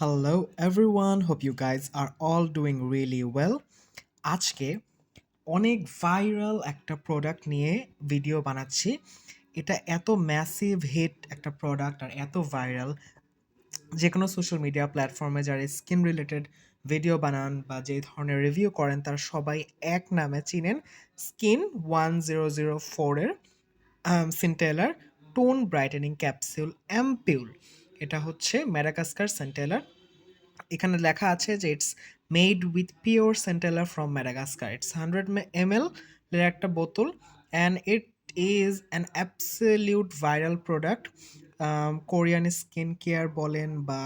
Hello everyone, hope you guys are all doing really well. আজকে অনেক viral একটা product নিয়ে ভিডিও বানাচ্ছি। এটা এত ম্যাসিভ হিট একটা প্রোডাক্ট আর এত ভাইরাল যে কোনো সোশ্যাল মিডিয়া প্ল্যাটফর্মে যারা স্কিন রিলেটেড ভিডিও বানান বা যে ধরনের রিভিউ করেন তারা সবাই এক নামে চিনেন স্কিন ওয়ান জিরো জিরো ফোরের centella tone brightening capsule ampoule এটা হচ্ছে ম্যারাকাস্কার সেন্টেলার এখানে লেখা আছে যে it's made with pure সেন্টেলার from Madagascar it's hundred M L এর একটা বোতল and it is an absolute viral product Korean skin care বলেন বা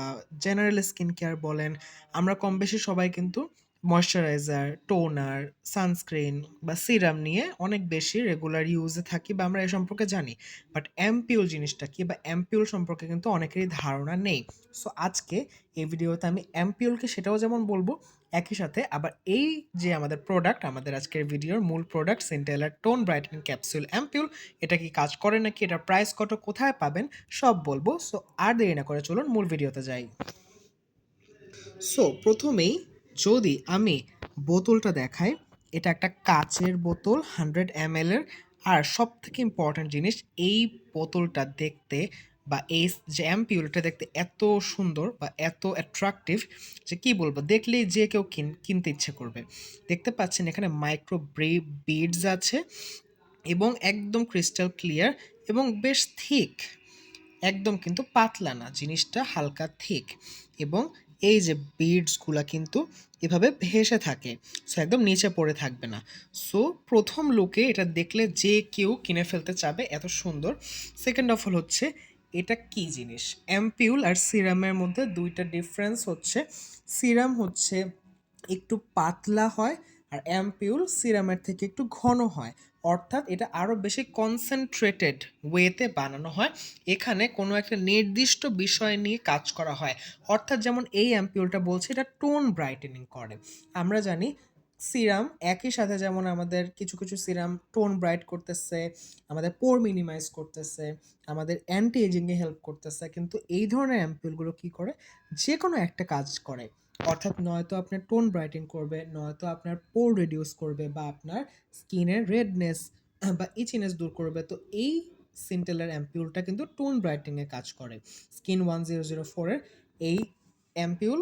জেনারেল স্কিন কেয়ার বলেন। আমরা কম বেশি সবাই কিন্তু ময়শ্চারাইজার টোনার সানস্ক্রিন বা সিরাম নিয়ে অনেক বেশি রেগুলার ইউজে থাকি বা আমরা এ সম্পর্কে জানি। বাট অ্যাম্পিউল জিনিসটা কি? বা অ্যাম্পিউল সম্পর্কে কিন্তু অনেকেরই ধারণা নেই। সো আজকে এই ভিডিওতে আমি অ্যাম্পিউলকে সেটাও যেমন বলব, একই সাথে আবার এই যে আমাদের প্রোডাক্ট আমাদের আজকের ভিডিওর মূল product সেন্টেলার tone brightening capsule ampoule এটা কি কাজ করে নাকি? এটা প্রাইস কত? কোথায় পাবেন? সব বলব। সো আর দেরি না করে চলুন মূল ভিডিওতে যাই। সো প্রথমেই যদি আমি বোতলটা দেখাই, এটা একটা কাচের বোতল হান্ড্রেড এম এর। আর সব থেকে ইম্পর্ট্যান্ট জিনিস, এই বোতলটা দেখতে বা এই যে অ্যাম্পিউলটা দেখতে এত সুন্দর বা এত অ্যাট্রাকটিভ যে কি বলব, দেখলেই যে কেউ কিন, কিনতে ইচ্ছে করবে। দেখতে পাচ্ছেন এখানে মাইক্রো বিডস আছে এবং একদম ক্রিস্টাল ক্লিয়ার এবং বেশ থিক একদম কিন্তু পাতলা না, জিনিসটা হালকা থিক এবং এই যে বিডসগুলা কিন্তু এভাবে ভেসে থাকে সো একদম নিচে পড়ে থাকবে না। সো প্রথম লুকে এটা দেখলে যে কেউ কিনে ফেলতে চাবে এত সুন্দর। সেকেন্ড অফ অল হচ্ছে এটা কি জিনিস? অ্যাম্পিউল আর সিরামের মধ্যে দুইটা ডিফারেন্স হচ্ছে। সিরাম হচ্ছে একটু পাতলা হয় আর অ্যাম্পিউল সিরামের থেকে একটু ঘন হয়। অর্থাৎ এটা আরও বেশি কনসেন্ট্রেটেড ওয়েতে বানানো হয়। এখানে কোনো একটা নির্দিষ্ট বিষয় নিয়ে কাজ করা হয়। অর্থাৎ যেমন এই অ্যাম্পিউলটা বলছে, এটা টোন ব্রাইটেনিং করে। আমরা জানি সিরাম একই সাথে যেমন আমাদের কিছু কিছু সিরাম টোন ব্রাইট করতেছে, আমাদের পোর মিনিমাইজ করতেছে, আমাদের অ্যান্টি এজিংয়ে হেল্প করতেছে, কিন্তু এই ধরনের অ্যাম্পিউলগুলো কী করে? যে কোনো একটা কাজ করে। অর্থাৎ নয়তো আপনার টোন ব্রাইটিং করবে, নয়তো আপনার পোর রিডিউস করবে বা আপনার স্কিনের রেডনেস বা ইচিনেস দূর করবে। তো এই সিন্টেলার অ্যাম্পিউলটা কিন্তু টোন ব্রাইটিংয়ে কাজ করে। স্কিন ওয়ান জিরো জিরো ফোরের এই অ্যাম্পিউল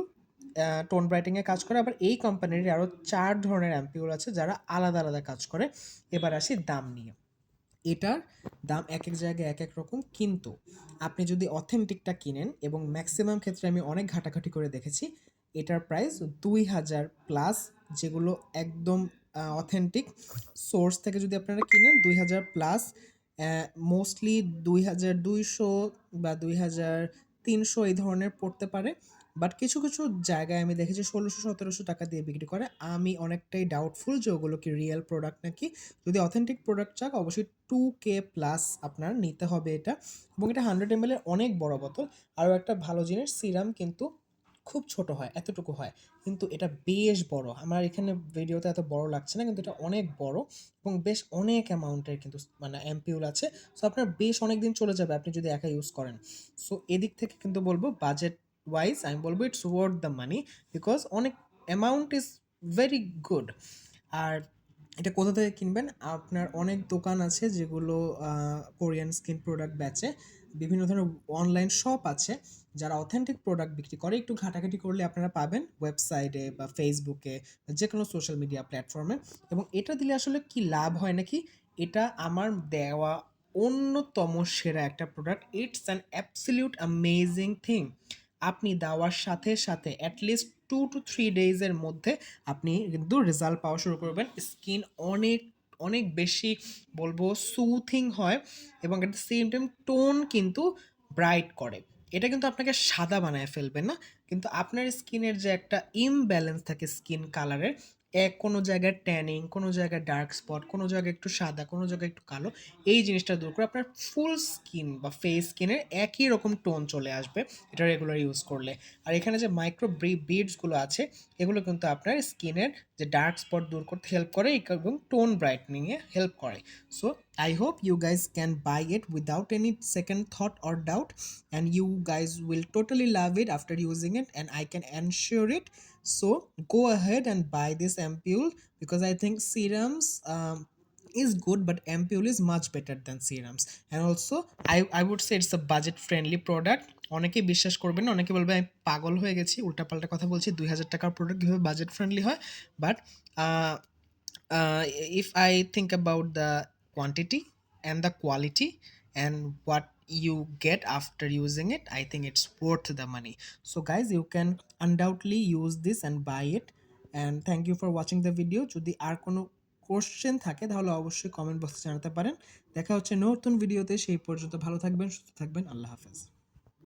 টোন ব্রাইটিংয়ে কাজ করে। আবার এই কোম্পানির আরও চার ধরনের অ্যাম্পিউল আছে যারা আলাদা আলাদা কাজ করে। এবার আসি দাম নিয়ে। এটার দাম এক এক জায়গায় এক এক রকম। কিন্তু আপনি যদি অথেন্টিকটা কিনেন এবং ম্যাক্সিমাম ক্ষেত্রে আমি অনেক ঘাটাঘাটি করে দেখেছি, এটার প্রাইস দুই হাজার প্লাস যেগুলো একদম অথেন্টিক সোর্স থেকে যদি আপনারা কিনেন দুই হাজার প্লাস মোস্টলি দুই হাজার দুইশো বা দুই হাজার তিনশো এই ধরনের পড়তে পারে। বাট কিছু কিছু জায়গায় আমি দেখেছি ষোলোশো, সতেরোশো টাকা দিয়ে বিক্রি করে। আমি অনেকটাই ডাউটফুল যে ওগুলো কি রিয়েল প্রোডাক্ট নাকি। যদি অথেন্টিক প্রোডাক্ট চাক, অবশ্যই টু কে প্লাস আপনার নিতে হবে এটা। এবং এটা হান্ড্রেড এম অনেক বড় বোতল। আরও একটা ভালো জিনিস সিরাম কিন্তু খুব ছোট হয়, এতটুকু হয়। কিন্তু এটা বেশ বড়। আমার এখানে ভিডিওতে এত বড় লাগছে না, কিন্তু এটা অনেক বড় এবং বেশ অনেক অ্যামাউন্টের কিন্তু মানে অ্যাম্পিউল আছে। সো আপনার বেশ অনেক দিন চলে যাবে আপনি যদি একা ইউজ করেন। সো এদিক থেকে কিন্তু বলব বাজেট ওয়াইজ আমি বলব it's worth the money because অনেক অ্যামাউন্ট ইজ ভেরি গুড আর এটা কোথা থেকে কিনবেন? আপনার অনেক দোকান আছে যেগুলো কোরিয়ান স্কিন প্রোডাক্ট বেচে, বিভিন্ন ধরনের অনলাইন শপ আছে যারা অথেন্টিক প্রোডাক্ট বিক্রি করে। একটু ঘাটাঘাটি করলে আপনারা পাবেন ওয়েবসাইটে বা ফেসবুকে যে কোনো সোশ্যাল মিডিয়া প্ল্যাটফর্মে। এবং এটা দিলে আসলে কি লাভ হয় নাকি? এটা আমার দেওয়া অন্যতম সেরা একটা product. It's an absolute amazing thing আপনি দেওয়ার সাথে সাথে at least two two three ডেজের মধ্যে আপনি কিন্তু রেজাল্ট পাওয়া শুরু করবেন। স্কিন অনেক অনেক বেশি বলব সুথিং হয় এবং at the same time tone কিন্তু ব্রাইট করে। এটা কিন্তু আপনাকে সাদা বানায় ফেলবে না। কিন্তু আপনার স্কিনের যে একটা ইমব্যালেন্স থাকে স্কিন কালারের এক কোনো জায়গায় ট্যানিং কোনো জায়গায় ডার্ক স্পট কোনো জায়গায় একটু সাদা, কোনো জায়গায় একটু কালো, এই জিনিসটা দূর করে আপনার ফুল স্কিন বা ফেস স্কিনের একই রকম টোন চলে আসবে এটা রেগুলার ইউজ করলে। আর এখানে যে মাইক্রো বিডসগুলো আছে, এগুলো কিন্তু আপনার স্কিনের যে ডার্ক স্পট দূর করতে হেল্প করে এবং টোন ব্রাইটনিংয়ে হেল্প করে। So I hope you guys can buy it without any second thought or doubt, and you guys will totally love it after using it, and I can ensure it. So go ahead and buy this ampule because I think serums um, is good, but ampule is much better than serums. And also, I I would say it's a budget friendly product. অনেকে বিশ্বাস করবেন অনেকে বলবে আমি পাগল হয়ে গেছি উল্টাপাল্টা কথা বলছি দুই হাজার টাকার প্রোডাক্ট কীভাবে বাজেট ফ্রেন্ডলি হয় but if I think about the quantity and the quality and what you get after using it, I think it's worth the money. So, guys, you can undoubtedly use this and buy it. And thank you for watching the video. যদি আর কোনো question থাকে তাহলে অবশ্যই comment বক্সে জানাতে পারেন দেখা হচ্ছে নতুন ভিডিওতে সেই পর্যন্ত ভালো থাকবেন সুস্থ থাকবেন আল্লাহ হাফেজ